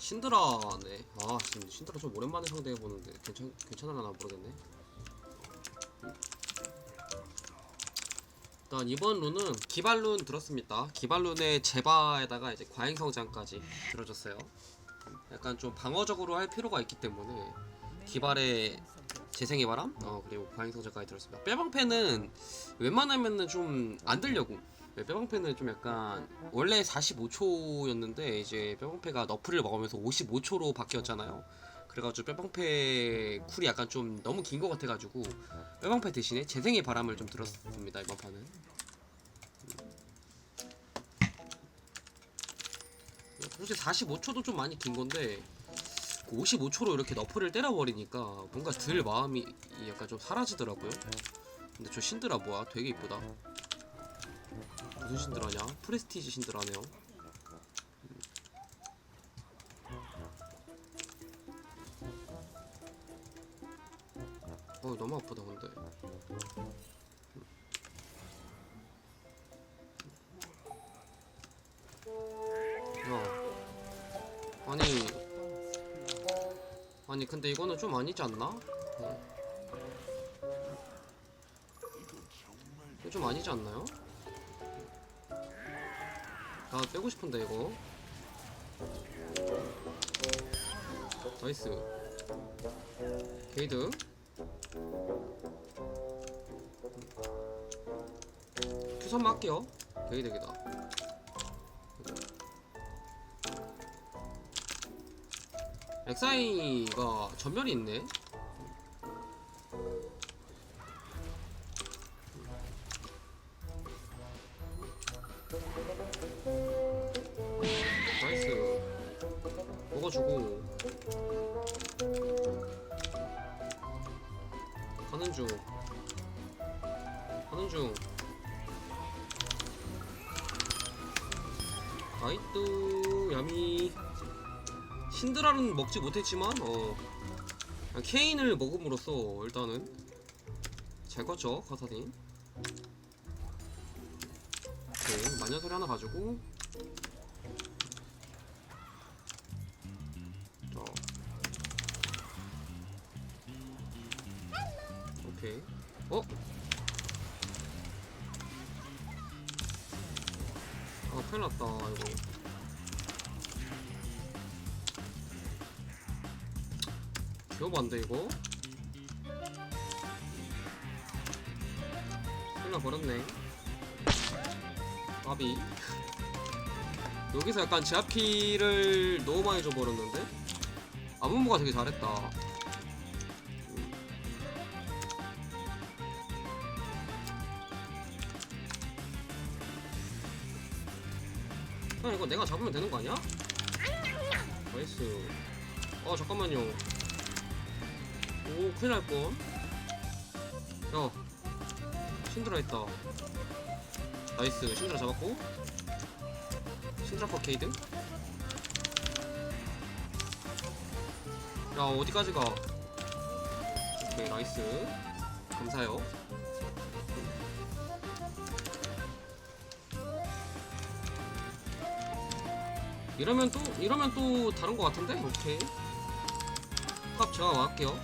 신드라네. 아, 지금 신드라 좀 오랜만에 상대해 보는데 괜찮 괜찮을라나 모르겠네. 일단 이번 룬은 기발룬 들었습니다. 기발룬의 제바에다가 이제 과잉 성장까지 들어줬어요. 약간 좀 방어적으로 할 필요가 있기 때문에 기발의 재생의 바람, 어 그리고 과잉 성장까지 들었습니다. 빼방패는 웬만하면은 좀 안 들려고. 네, 빼방패는 좀 약간 원래 45초였는데 이제 빼방패가 너프를 먹으면서 55초로 바뀌었잖아요. 그래가지고 빼방패 쿨이 약간 좀 너무 긴 것 같아가지고 빼방패 대신에 재생의 바람을 좀 들었습니다 이번 판은. 솔직히 45초도 좀 많이 긴 건데 55초로 이렇게 너프를 때려버리니까 뭔가 들 마음이 약간 좀 사라지더라고요. 근데 저 신드라 뭐야? 되게 이쁘다. 무슨 신드라냐? 프레스티지 신드라네요. 어 너무 아프다 근데. 야, 아니, 아니 근데 이거는 좀 아니지 않나? 어. 좀 아니지 않나요? 나 빼고 싶은데 이거. 나이스. 게이드. 큐선만 할게요. 게이드기다. 엑사이가 전멸이 있네 먹어주고. 가는 중. 가는 중. 나이뚜 야미. 신드라는 먹지 못했지만 어. 케인을 먹음으로써 일단은 잘 컸죠 카사딘. 오케이 마녀소리 하나 가지고 오케이. 어? 아, 큰일 났다, 이거. 기어반데, 이거? 큰일 나버렸네. 까비. 여기서 약간 제압키를 너무 많이 줘버렸는데? 아무모가 되게 잘했다. 형 이거 내가 잡으면 되는 거 아니야? 나이스. 어 잠깐만요. 오 큰일 날 뻔. 야 신드라 있다. 나이스 신드라 잡았고. 신드라 퍼 케이드. 야 어디까지 가? 오케이 나이스 감사해요 이러면 또 이러면 또 다른 거 같은데? 오케이. 값 제가 할게요.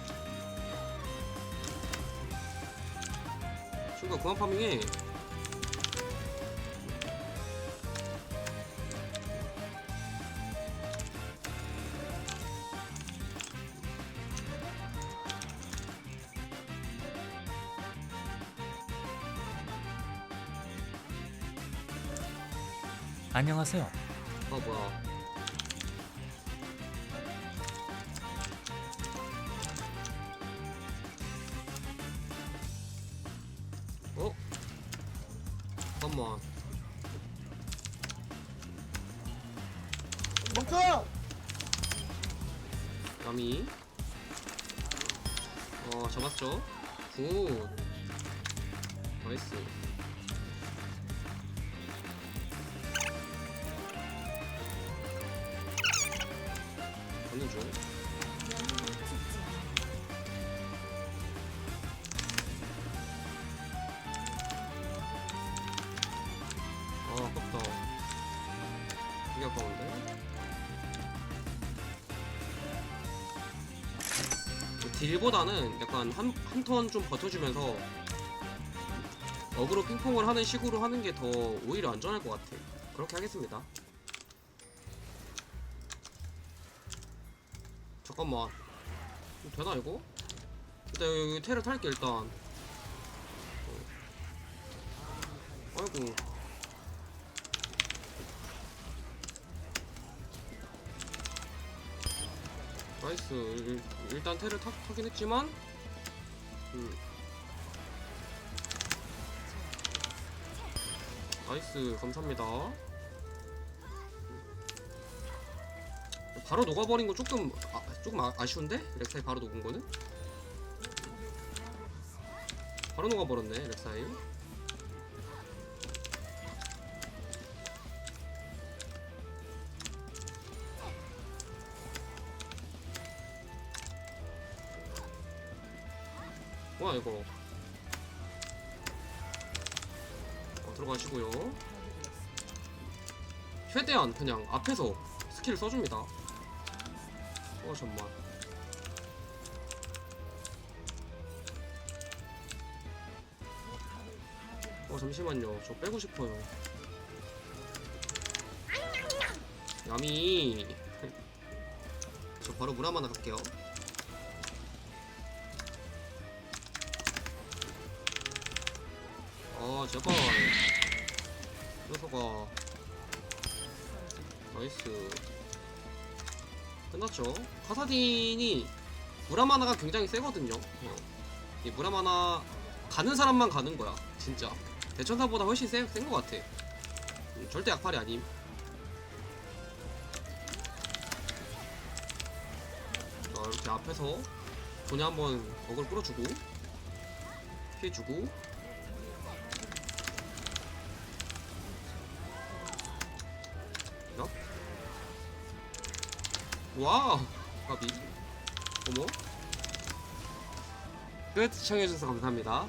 친구가 그만 파밍해. 안녕하세요. 아 뭐야 어? 잠깐만. 멈춰! 야미 어 잡았죠? 굿. 나이스 걷는 중. 아, 아깝다. 되게 아까운데? 그 딜보다는 약간 한, 한 턴 좀 버텨주면서 어그로 핑퐁을 하는 식으로 하는 게 더 오히려 안전할 것 같아. 그렇게 하겠습니다. 잠깐만. 이거 되나 이거? 일단 여기 테를 탈게 일단. 어. 아이고. 나이스. 일, 일단 테를 타, 타긴 했지만. 음. 나이스. 감사합니다. 바로 녹아버린 거 조금 아, 조금 아, 아쉬운데? 렉사이 바로 녹은 거는? 바로 녹아버렸네 렉사이 뭐야 이거 어, 들어가시고요 최대한 그냥 앞에서 스킬을 써줍니다 어 잠만 어 잠시만요. 저 빼고 싶어요. 야미. 저 바로 물 한번 갈게요. 아 제발. 녀석아. 나이스 끝났죠. 카사딘이 무라마나가 굉장히 세거든요 어. 이 무라마나 가는 사람만 가는 거야 진짜. 대천사보다 훨씬 센, 센 것 같아. 음, 절대 약팔이 아님. 자 이렇게 앞에서 돈에 한번 어글 끌어주고 피해주고 와우. 까비. 어머. 끝. 시청해주셔서 감사합니다